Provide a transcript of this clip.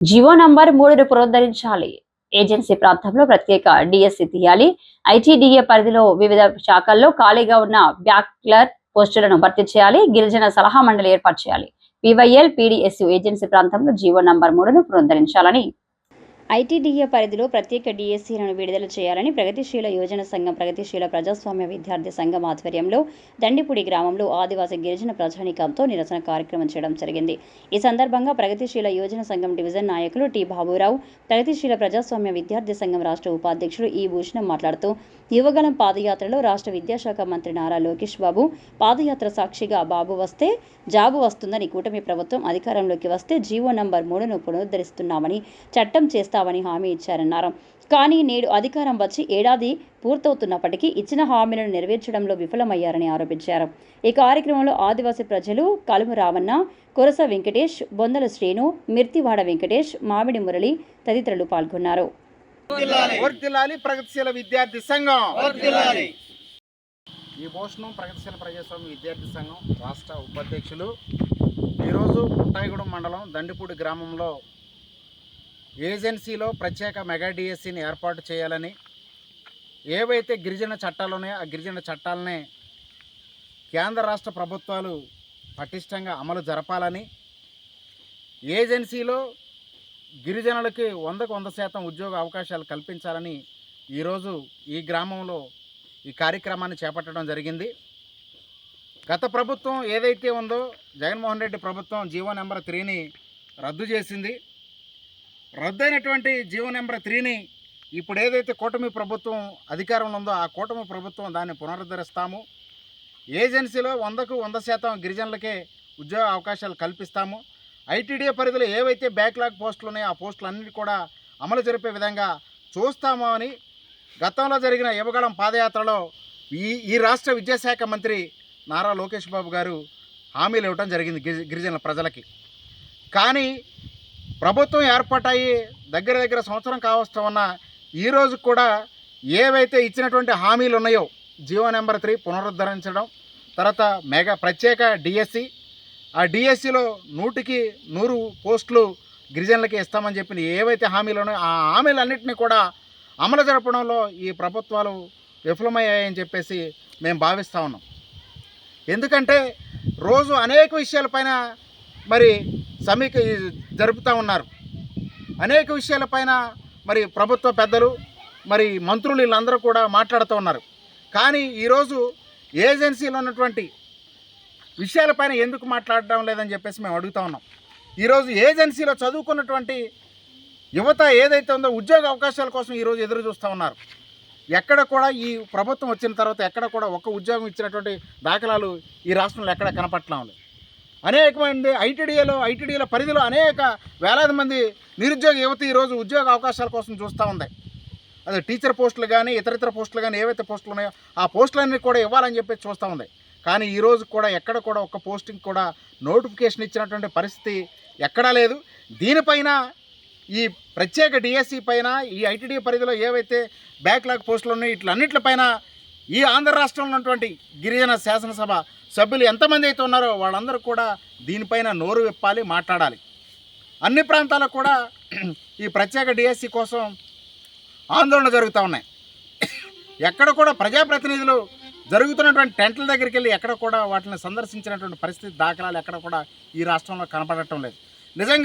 GO number మూడును పునరుద్ధరించాలి. Agency ప్రాంతంలో ప్రత్యేక డిఎస్సి తీయాలి. ఐటీడీఏ పరిధిలో వివిధ శాఖల్లో ఖాళీగా ఉన్న బ్యాక్లర్ పోస్టులను భర్తీ చేయాలి. గిరిజన సలహా మండలి ఏర్పాటు చేయాలి. పివైఎల్ పీడీఎస్యు ఏజెన్సీ ప్రాంతంలో జీవో నంబర్ మూడును పునరుద్ధరించాలని ఐటీడీఏ పరిధిలో ప్రత్యేక డిఎస్సీలను విడుదల చేయాలని ప్రగతిశీల యోజన సంఘం ప్రగతిశీల ప్రజాస్వామ్య విద్యార్థి సంఘం ఆధ్వర్యంలో దండిపూడి గ్రామంలో ఆదివాసీ గిరిజన ప్రజానీకంతో నిరసన కార్యక్రమం చేయడం జరిగింది. ఈ సందర్భంగా ప్రగతిశీల యోజన సంఘం డివిజన్ నాయకులు టి బాబురావు ప్రగతిశీల ప్రజాస్వామ్య విద్యార్థి సంఘం రాష్ట్ర ఉపాధ్యక్షుడు ఈ భూషణం మాట్లాడుతూ యువగలం పాదయాత్రలో రాష్ట్ర విద్యాశాఖ మంత్రి నారా లోకేష్ బాబు పాదయాత్ర సాక్షిగా బాబు వస్తే జాబు వస్తుందని కూటమి ప్రభుత్వం అధికారంలోకి వస్తే జీవో నంబర్ మూడును పునరుద్ధరిస్తున్నామని చట్టం చేస్తా చేస్తామని హామీ ఇచ్చారన్నారు. కానీ నేడు అధికారం వచ్చి ఏడాది పూర్తవుతున్నప్పటికీ ఇచ్చిన హామీలను నెరవేర్చడంలో విఫలమయ్యారని ఆరోపించారు. ఈ కార్యక్రమంలో ఆదివాసీ ప్రజలు కలుము రావన్న కొరస వెంకటేష్ బొందల శ్రీను మిర్తివాడ వెంకటేష్ మామిడి మురళి తదితరులు పాల్గొన్నారు. వర్ధిల్లాలి ప్రగతిశీల విద్యార్థి సంఘం. ఈ భూషణం ప్రగతిశీల ప్రజాస్వామ్య విద్యార్థి సంఘం రాష్ట్ర ఉపాధ్యక్షులు ఈరోజు పుట్టాయిగూడెం మండలం దండిపూడి గ్రామంలో ఏజెన్సీలో ప్రత్యేక మెగా డిఎస్సిని ఏర్పాటు చేయాలని ఏవైతే గిరిజన చట్టాలు ఉన్నాయో ఆ గిరిజన చట్టాలనే కేంద్ర రాష్ట్ర ప్రభుత్వాలు పటిష్టంగా అమలు జరపాలని ఏజెన్సీలో గిరిజనులకి వందకు వంద శాతం ఉద్యోగ అవకాశాలు కల్పించాలని ఈరోజు ఈ గ్రామంలో ఈ కార్యక్రమాన్ని చేపట్టడం జరిగింది. గత ప్రభుత్వం ఏదైతే ఉందో జగన్మోహన్ రెడ్డి ప్రభుత్వం జీవో నెంబర్ త్రీని రద్దు చేసింది. రద్దయినటువంటి జీవో నెంబర్ త్రీని ఇప్పుడు ఏదైతే కూటమి ప్రభుత్వం అధికారంలో ఉందో ఆ కూటమి ప్రభుత్వం దాన్ని పునరుద్ధరిస్తాము. ఏజెన్సీలో వందకు వంద శాతం గిరిజనులకే ఉద్యోగ అవకాశాలు కల్పిస్తాము. ఐటీడీఏ పరిధిలో ఏవైతే బ్యాక్లాగ్ పోస్టులు ఉన్నాయో ఆ పోస్టులన్నిటి కూడా అమలు జరిపే విధంగా చూస్తాము అని గతంలో జరిగిన యువగళం పాదయాత్రలో ఈ ఈ రాష్ట్ర విద్యాశాఖ మంత్రి నారా లోకేష్ బాబు గారు హామీలు ఇవ్వడం జరిగింది గిరి గిరిజనుల ప్రజలకి. కానీ ప్రభుత్వం ఏర్పాటయ్యి దగ్గర దగ్గర సంవత్సరం కావస్తూ ఉన్న ఈరోజు కూడా ఏవైతే ఇచ్చినటువంటి హామీలు ఉన్నాయో జీవో నెంబర్ త్రీ పునరుద్ధరించడం తర్వాత మెగా ప్రత్యేక డిఎస్సి ఆ డిఎస్సిలో నూటికి నూరు పోస్టులు గిరిజనులకి ఇస్తామని చెప్పిన ఏవైతే హామీలు ఉన్నాయో ఆ హామీలన్నింటినీ కూడా అమలు జరపడంలో ఈ ప్రభుత్వాలు విఫలమయ్యాయని చెప్పేసి మేము భావిస్తూ ఉన్నాం. ఎందుకంటే రోజు అనేక విషయాలపైన మరి సమీక జరుపుతూ ఉన్నారు. అనేక విషయాలపైన మరి ప్రభుత్వ పెద్దలు మరి మంత్రులు వీళ్ళందరూ కూడా మాట్లాడుతూ ఉన్నారు. కానీ ఈరోజు ఏజెన్సీలో ఉన్నటువంటి విషయాలపైన ఎందుకు మాట్లాడడం లేదని చెప్పేసి మేము అడుగుతా ఉన్నాం. ఈరోజు ఏజెన్సీలో చదువుకున్నటువంటి యువత ఏదైతే ఉందో ఉద్యోగ అవకాశాల కోసం ఈరోజు ఎదురు చూస్తూ ఉన్నారు. ఎక్కడ కూడా ఈ ప్రభుత్వం వచ్చిన తర్వాత ఎక్కడ కూడా ఒక్క ఉద్యోగం ఇచ్చినటువంటి దాఖలాలు ఈ రాష్ట్రంలో ఎక్కడ కనపట్లా ఉంది. అనేక మంది ఐటీడీఏలో ఐటీడీల పరిధిలో అనేక వేలాది మంది నిరుద్యోగ యువత ఈరోజు ఉద్యోగ అవకాశాల కోసం చూస్తూ ఉంది. అదే టీచర్ పోస్టులు కానీ ఇతర ఇతర పోస్టులు కానీ ఏవైతే పోస్టులు ఉన్నాయో ఆ పోస్టులన్నీ కూడా ఇవ్వాలని చెప్పి చూస్తూ ఉంది. కానీ ఈరోజు కూడా ఎక్కడ కూడా ఒక్క పోస్టింగ్ కూడా నోటిఫికేషన్ ఇచ్చినటువంటి పరిస్థితి ఎక్కడా లేదు. దీనిపైన ఈ ప్రత్యేక డిఎస్సి పైన ఈ ఐటీడీ పరిధిలో ఏవైతే బ్యాక్లాగ్ పోస్టులు ఉన్నాయో ఇట్లన్నిట్లపైన ఈ ఆంధ్ర రాష్ట్రంలో ఉన్నటువంటి గిరిజన శాసనసభ సభ్యులు ఎంతమంది అయితే ఉన్నారో వాళ్ళందరూ కూడా దీనిపైన నోరు విప్పాలి మాట్లాడాలి. అన్ని ప్రాంతాలకు కూడా ఈ ప్రత్యేక డిఎస్సి కోసం ఆందోళన జరుగుతూ ఉన్నాయి. ఎక్కడ కూడా ప్రజాప్రతినిధులు జరుగుతున్నటువంటి టెంట్ల దగ్గరికి వెళ్ళి ఎక్కడ కూడా వాటిని సందర్శించినటువంటి పరిస్థితి దాఖలాలు ఎక్కడ కూడా ఈ రాష్ట్రంలో కనపడటం లేదు. నిజంగా